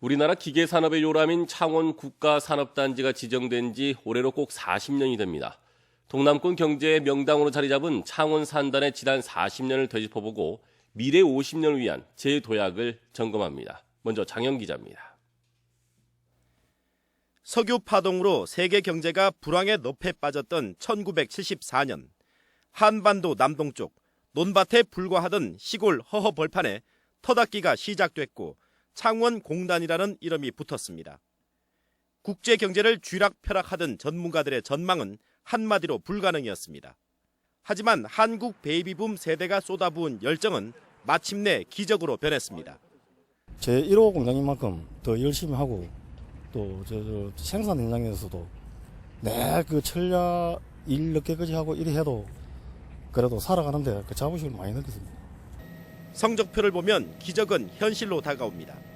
우리나라 기계 산업의 요람인 창원 국가 산업단지가 지정된 지 올해로 꼭 40년이 됩니다. 동남권 경제의 명당으로 자리 잡은 창원 산단의 지난 40년을 되짚어보고 미래 50년을 위한 제도약을 점검합니다. 먼저 장영 기자입니다. 석유 파동으로 세계 경제가 불황의 늪에 빠졌던 1974년 한반도 남동쪽 논밭에 불과하던 시골 허허 벌판에 터닫기가 시작됐고 창원 공단이라는 이름이 붙었습니다. 국제 경제를 쥐락펴락하던 전문가들의 전망은 한마디로 불가능이었습니다. 하지만 한국 베이비붐 세대가 쏟아부은 열정은 마침내 기적으로 변했습니다. 제 1호 공장인 만큼 더 열심히 하고 또저 생산 현장에서도 내그 철야 일 늦게까지 하고 이래 해도 그래도 살아가는데 그 자부심을 많이 느꼈습니다. 성적표를 보면 기적은 현실로 다가옵니다.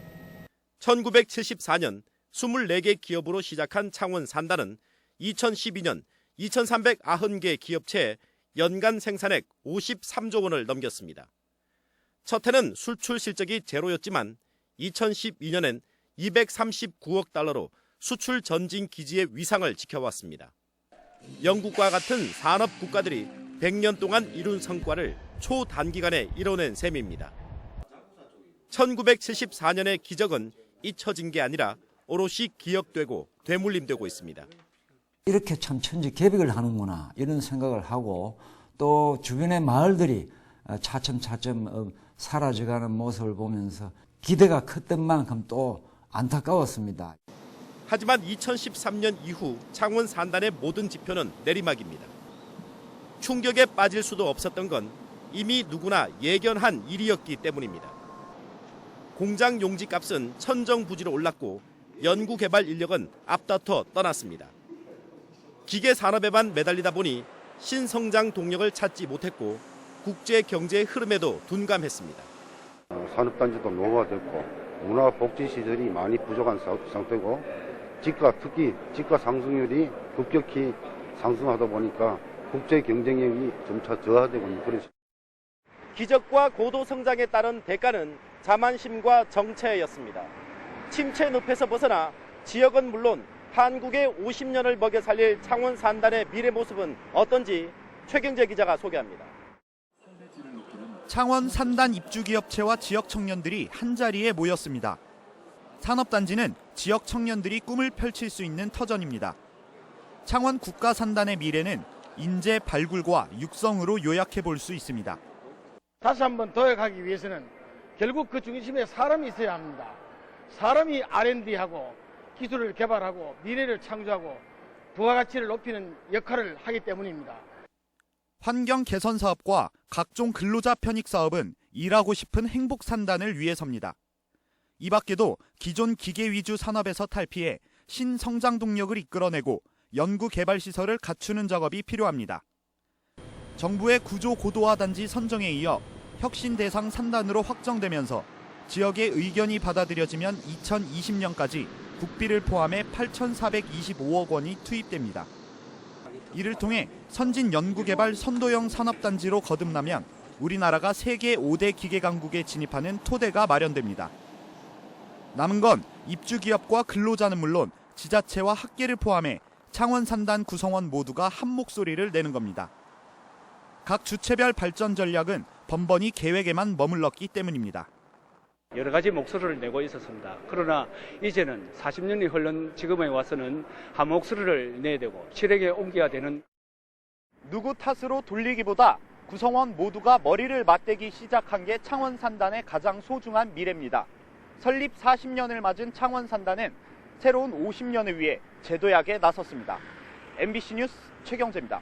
1974년 24개 기업으로 시작한 창원 산단은 2012년 2390개 기업체에 연간 생산액 53조 원을 넘겼습니다. 첫 해는 수출 실적이 제로였지만 2012년엔 239억 달러로 수출 전진 기지의 위상을 지켜왔습니다. 영국과 같은 산업 국가들이 100년 동안 이룬 성과를 초단기간에 이뤄낸 셈입니다. 1974년의 기적은 잊혀진 게 아니라 오롯이 기억되고 되물림되고 있습니다. 이렇게 참 천지 개벽을 하는구나 이런 생각을 하고 또 주변의 마을들이 어, 차츰차츰 어, 사라져가는 모습을 보면서 기대가 컸던 만큼 또 안타까웠습니다. 하지만 2013년 이후 창원 산단의 모든 지표는 내리막입니다. 충격에 빠질 수도 없었던 건 이미 누구나 예견한 일이었기 때문입니다. 공장 용지 값은 천정부지로 올랐고 연구 개발 인력은 앞다퉈 떠났습니다. 기계 산업에만 매달리다 보니 신성장 동력을 찾지 못했고 국제 경제의 흐름에도 둔감했습니다. 산업단지도 노후화됐고 문화복지 시설이 많이 부족한 사- 상태고 집가 특히 집가 상승률이 급격히 상승하다 보니까 국제 경쟁력이 점차 저하되고 있는 그런 기적과 고도 성장에 따른 대가는 자만심과 정체였습니다. 침체 늪에서 벗어나 지역은 물론 한국의 50년을 먹여 살릴 창원 산단의 미래 모습은 어떤지 최경재 기자가 소개합니다. 창원 산단 입주기업체와 지역 청년들이 한자리에 모였습니다. 산업단지는 지역 청년들이 꿈을 펼칠 수 있는 터전입니다. 창원 국가산단의 미래는 인재 발굴과 육성으로 요약해 볼 수 있습니다. 다시 한번 도약하기 위해서는 결국 그 중심에 사람이 있어야 합니다. 사람이 R&D하고 기술을 개발하고 미래를 창조하고 부가가치를 높이는 역할을 하기 때문입니다. 환경 개선 사업과 각종 근로자 편익 사업은 일하고 싶은 행복 산단을 위해서입니다. 이 밖에도 기존 기계 위주 산업에서 탈피해 신성장 동력을 이끌어내고 연구 개발 시설을 갖추는 작업이 필요합니다. 정부의 구조 고도화 단지 선정에 이어 혁신 대상 산단으로 확정되면서 지역의 의견이 받아들여지면 2020년까지 국비를 포함해 8,425억 원이 투입됩니다. 이를 통해 선진 연구개발 선도형 산업단지로 거듭나면 우리나라가 세계 5대 기계 강국에 진입하는 토대가 마련됩니다. 남은 건 입주 기업과 근로자는 물론 지자체와 학계를 포함해 창원 산단 구성원 모두가 한 목소리를 내는 겁니다. 각 주체별 발전 전략은 번번이 계획에만 머물렀기 때문입니다. 여러 가지 목소리를 내고 있었습니다. 그러나 이제는 40년이 흘른 지금에 와서는 한 목소리를 내야 되고 실행에 옮겨야 되는 누구 탓으로 돌리기보다 구성원 모두가 머리를 맞대기 시작한 게 창원 산단의 가장 소중한 미래입니다. 설립 40년을 맞은 창원 산단은 새로운 50년을 위해 제도약에 나섰습니다. MBC 뉴스 최경재입니다.